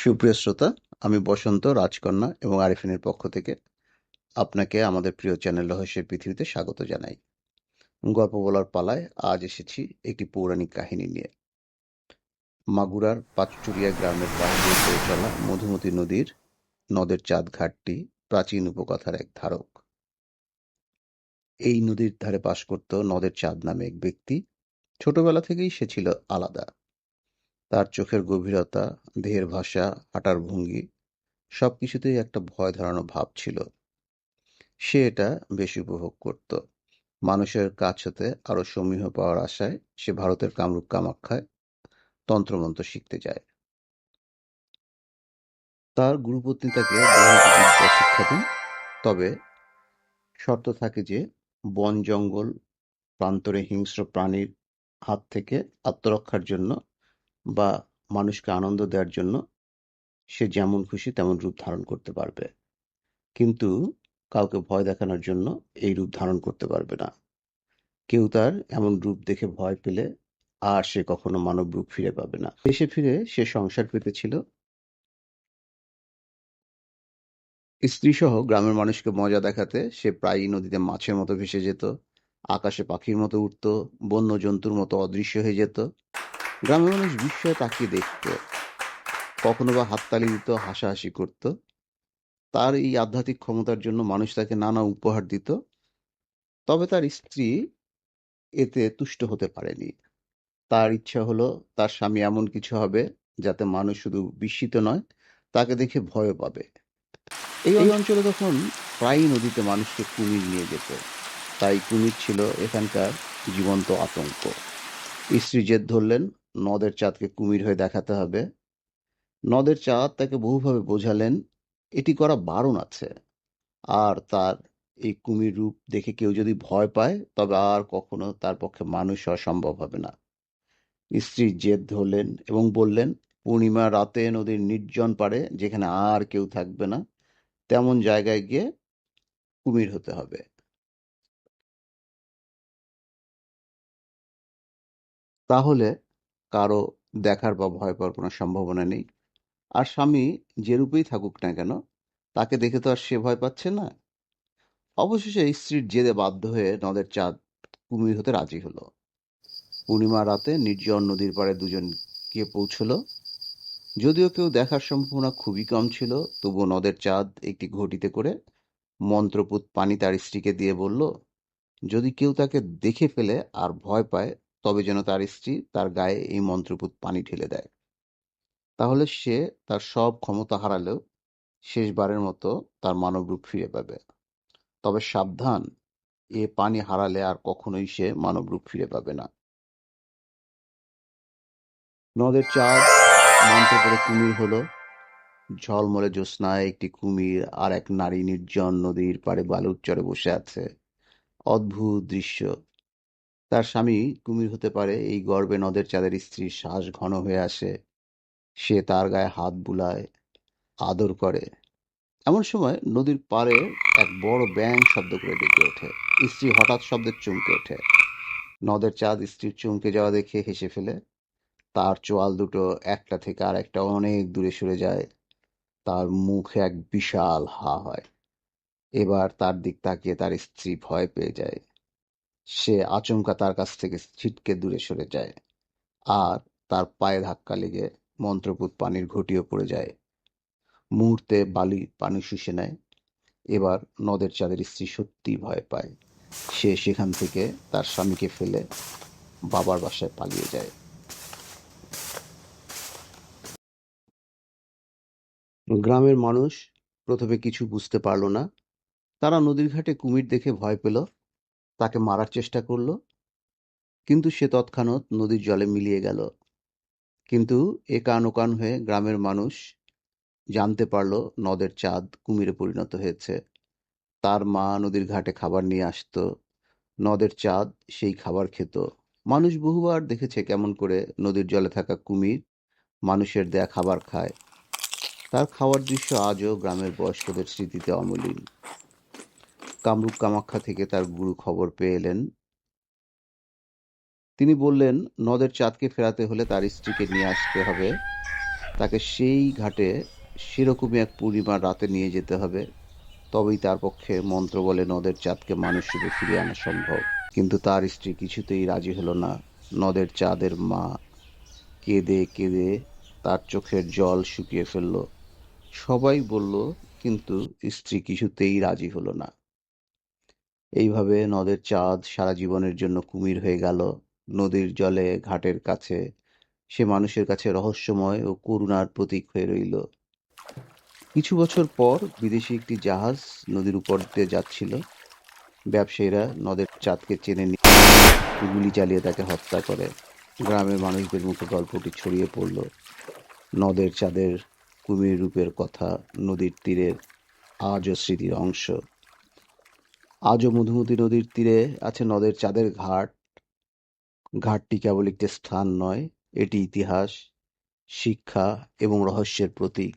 সুপ্রিয় শ্রোতা, আমি বসন্ত রাজকন্যা এবং আরিফিনের পক্ষ থেকে আপনাকে আমাদের প্রিয় চ্যানেল রহস্যের পৃথিবীতে স্বাগত জানাই। গল্প বলার পালায় আজ এসেছি একটি পৌরাণিক কাহিনী নিয়ে। মাগুরার পাঁচচুরিয়া গ্রামের দিয়ে বয়ে চলা মধুমতি নদীর নদের চাঁদ ঘাটটি প্রাচীন উপকথার এক ধারক। এই নদীর ধারে বাস করত নদের চাঁদ নামে এক ব্যক্তি। ছোটবেলা থেকেই সে ছিল আলাদা। তার চোখের গভীরতা, দেহের ভাষা, হাঁটার ভঙ্গি সবকিছুতেই একটা ভয় ধরানো ভাব ছিল। সে এটা বেশি উপভোগ করত। মানুষের কাছ হতে আরও সমীহ পাওয়ার আশায় সে ভারতের কামরূপ কামাখ্যায় তন্ত্রমন্ত্র শিখতে যায়। তার গুরুপত্নী তাকে শিক্ষা দেন। তবে শর্ত থাকে যে, বন জঙ্গল, প্রান্তরে হিংস্র প্রাণীর হাত থেকে আত্মরক্ষার জন্য বা মানুষকে আনন্দ দেওয়ার জন্য সে যেমন খুশি তেমন রূপ ধারণ করতে পারবে। কিন্তু কাউকে ভয় দেখানোর জন্য এই রূপ ধারণ করতে পারবে না। কেউ তার এমন রূপ দেখে ভয় পেলে আর সে কখনো মানব রূপ ফিরে পাবে না। দেশে ফিরে সে সংসার পেতেছিল। স্ত্রী সহ গ্রামের মানুষকে মজা দেখাতে সে প্রায়ই নদীতে মাছের মতো ভেসে যেত, আকাশে পাখির মতো উঠত বন্য জন্তুর মতো অদৃশ্য হয়ে যেত। গ্রামের মানুষ বিস্ময়ে তাকিয়ে দেখত। কখনো বা হাততালি দিত হাসাহাসি করত। তার এই আধ্যাত্মিক ক্ষমতার জন্য মানুষ তাকে নানা উপহার দিত। তবে তার স্ত্রী এতে তুষ্ট হতে পারেনি। তার ইচ্ছা হলো তার স্বামী এমন কিছু হবে যাতে মানুষ শুধু বিস্মিত নয় তাকে দেখে ভয় পাবে। এই অঞ্চলে তখন প্রায়ই নদীতে মানুষকে কুমির নিয়ে যেত। তাই কুমির ছিল এখানকার জীবন্ত আতঙ্ক। স্ত্রী জেদ ধরলেন নদের চাঁদকে কুমির হয়ে দেখাতে হবে। নদের চাঁদ তাকে বহুভাবে বোঝালেন, এটি করা বারণ আছে। আর তার এই কুমির রূপ দেখে কেউ যদি ভয় পায়, তবে আর কখনো তার পক্ষে মানুষ হওয়া সম্ভব হবে না। স্ত্রীর জেদ ধরলেন এবং বললেন, পূর্ণিমা রাতে নদীর নির্জন পারে যেখানে আর কেউ থাকবে না, তেমন জায়গায় গিয়ে কুমির হতে হবে। তাহলে কারও দেখার বা ভয় পাওয়ার কোনো সম্ভাবনা নেই। আর স্বামী যে রূপেই থাকুক না কেন, তাকে দেখে তো আর সে ভয় পাচ্ছে না। অবশেষে স্ত্রীর জেদে বাধ্য হয়ে নদের চাঁদ কুমির হতে রাজি হলো। পূর্ণিমা রাতে নির্জন নদীর পাড়ে দুজন গিয়ে পৌঁছলো। যদিও কেউ দেখার সম্ভাবনা খুবই কম ছিল, তবুও নদের চাঁদ একটি ঘটিতে করে মন্ত্রপুত পানি তার স্ত্রীকে দিয়ে বলল, যদি কেউ তাকে দেখে ফেলে আর ভয় পায় তবে যেন তার স্ত্রী তার গায়ে এই মন্ত্রপুত পানি ঢেলে দেয়। তাহলে সে তার সব ক্ষমতা হারালেও শেষবারের মতো তার মানব রূপ ফিরে পাবে। তবে সাবধান, এ পানি হারালে আর কখনোই সে মানব রূপ ফিরে পাবে না। নদের চাঁদ মন্ত্র করে কুমির হলো। ঝলমলে জ্যোৎস্নায় একটি কুমির আর এক নারী নির্জন নদীর পাড়ে বালুর চরে বসে আছে। অদ্ভুত দৃশ্য। তার স্বামী কুমির হতে পারে, এই গর্বে নদের চাঁদের স্ত্রীর শ্বাস ঘন হয়ে আসে। সে তার গায়ে হাত বুলায়, আদর করে। এমন সময় নদীর পাড়ে এক বড় ব্যাং শব্দ করে ডেকে ওঠে। স্ত্রী হঠাৎ শব্দের চমকে ওঠে। নদের চাঁদ স্ত্রীর চমকে যাওয়া দেখে হেসে ফেলে। তার চোয়াল দুটো একটা থেকে আর একটা অনেক দূরে সরে যায়। তার মুখে এক বিশাল হা হয়। এবার তার দিক তাকিয়ে তার স্ত্রী ভয় পেয়ে যায়। সে আচমকা তার কাছ থেকে ছিটকে দূরে সরে যায় আর তার পায়ে ধাক্কা লেগে মন্ত্রপুত পানির ঘটিও পড়ে যায়। মুহূর্তে বালি পানি শুষে নেয়। এবার নদের চাঁদের স্ত্রী সত্যি ভয় পায়। সে সেখান থেকে তার স্বামীকে ফেলে বাবার বাসায় পালিয়ে যায়। গ্রামের মানুষ প্রথমে কিছু বুঝতে পারল না। তারা নদীর ঘাটে কুমির দেখে ভয় পেল। তাকে মারার চেষ্টা করল। কিন্তু সে তৎক্ষণাৎ নদীর জলে মিলিয়ে গেল। কিন্তু এ কান ওকান হয়ে গ্রামের মানুষ জানতে পারল নদের চাঁদ কুমিরে পরিণত হয়েছে। তার মা নদীর ঘাটে খাবার নিয়ে আসতো। নদের চাঁদ সেই খাবার খেত। মানুষ বহুবার দেখেছে কেমন করে নদীর জলে থাকা কুমির মানুষের দেয়া খাবার খায়। তার খাওয়ার দৃশ্য আজও গ্রামের বয়স্কদের স্মৃতিতে অমলিন। কামরূপ কামাখ্যা থেকে তার গুরু খবর পেয়ে এলেন। তিনি বললেন, নদের চাঁদকে ফেরাতে হলে তার স্ত্রীকে নিয়ে আসতে হবে। তাকে সেই ঘাটে সেরকমই এক পূর্ণিমার রাতে নিয়ে যেতে হবে। তবেই তার পক্ষে মন্ত্র বলে নদের চাঁদকে মানুষ রূপে ফিরিয়ে আনা সম্ভব। কিন্তু তার স্ত্রী কিছুতেই রাজি হলো না। নদের চাঁদের মা কেঁদে কেঁদে তার চোখের জল শুকিয়ে ফেলল। সবাই বলল, কিন্তু স্ত্রী কিছুতেই রাজি হলো না। এইভাবে নদের চাঁদ সারা জীবনের জন্য কুমির হয়ে গেল। নদীর জলে, ঘাটের কাছে। সে মানুষের কাছে রহস্যময় ও করুণার প্রতীক হয়ে রইল। কিছু বছর পর বিদেশি একটি জাহাজ নদীর উপর দিয়ে যাচ্ছিল। ব্যবসায়ীরা নদের চাঁদকে চেনে নিয়ে গুলি চালিয়ে তাকে হত্যা করে। গ্রামের মানুষদের মুখে গল্পটি ছড়িয়ে পড়ল। নদের চাঁদের কুমির রূপের কথা নদীর তীরের আজও স্মৃতির অংশ। আজও মধুমতি নদীর তীরে আছে নদের চাঁদের ঘাট। ঘাটটি কেবল একটি স্থান নয়, এটি ইতিহাস, শিক্ষা এবং রহস্যের প্রতীক।